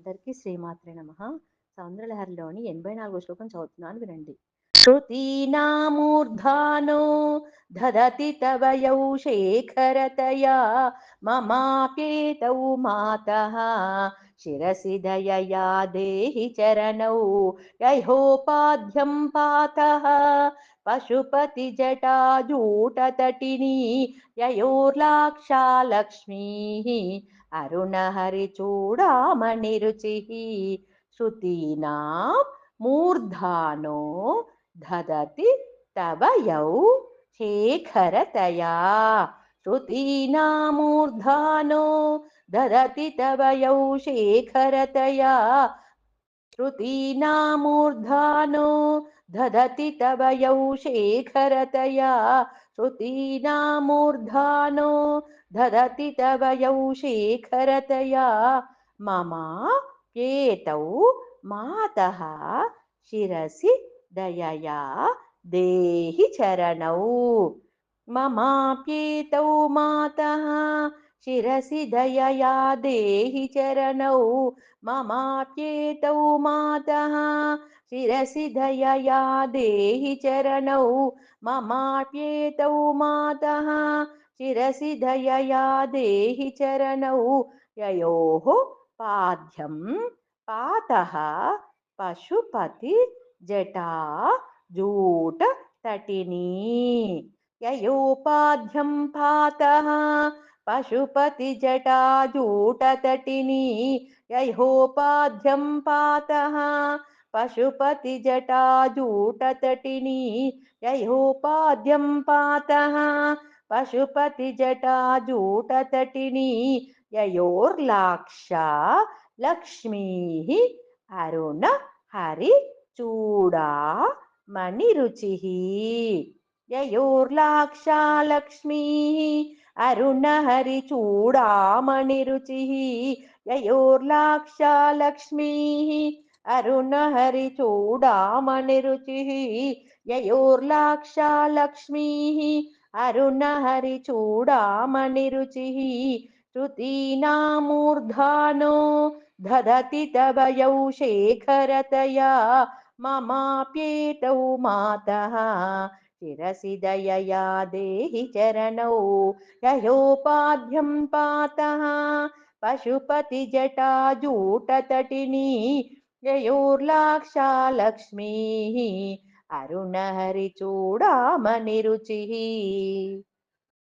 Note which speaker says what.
Speaker 1: అందరికీ శ్రీమాత్రే నమ. సౌంద్రలహరిలోని ఎనభై నాలుగో శ్లోకం చదువుతున్నాను వినండి. శృతీనామూర్ధానో దదతి తవయౌ శేఖరతయా మమాకేతౌ మాతః. శిరసి దయయా దేహి చరణౌ యహోపాధ్యం పాతః. పశుపతి జటాజూటతటినీ యయోర్లాక్షా లక్ష్మీः. अरुणहरिचूडामणिरुचिः श्रुतीनां मूर्धानो ददति तव यौ शेखरतया। श्रुतीनामूर्धानो ददति तव यौ शेखरतया। श्रुतीनामूर्धानो ददति तव यौ शेखरतया श्रुतीनामूर्धानो ददति तव यौ शेखरतया। मम प्येतौ मातः शिरसि दयया देहि चरणौ। ममाप्येतौ मातः शिरसि दयया देहि चरणौ ममाप्येतौ मातः। शिरसि दयया देहि चरणौ ममाप्येतौ मातः। शिरसि दयया देहि चरणौ ययोः पाद्यं पातः। पशुपति जटा जूट तटिनी। ययोपाध्यं पातः। పశుపతి జటాజూటతటిని యహోపాధ్యం పాత పశుపతి జటాజూటతటిని యహోపాధ్యం పాత పశుపతి జటాజూటతటిని యయోర్లాక్షా లక్ష్మీ. అరుణ హరి చూడా మణిరుచి. యయోర్లాక్షా లక్ష్మీ. अरुणहरिचूडामणिरुचिः ययोर्लाक्षा लक्ष्मीः अरुणहरिचूडामणिरुचिः ययोर्लाक्षा लक्ष्मीः अरुणहरिचूडामणिरुचिः श्रुतीनामूर्धानो दधति तव यौ शेखरतया ममाप्येतौ मातः शिरसि दयया देहि चरणौ ययोपाध्यं पातः पशुपतिजटाजूटतटिनी ययोर्लाक्षालक्ष्मीः अरुणहरिचूडामनिरुचिः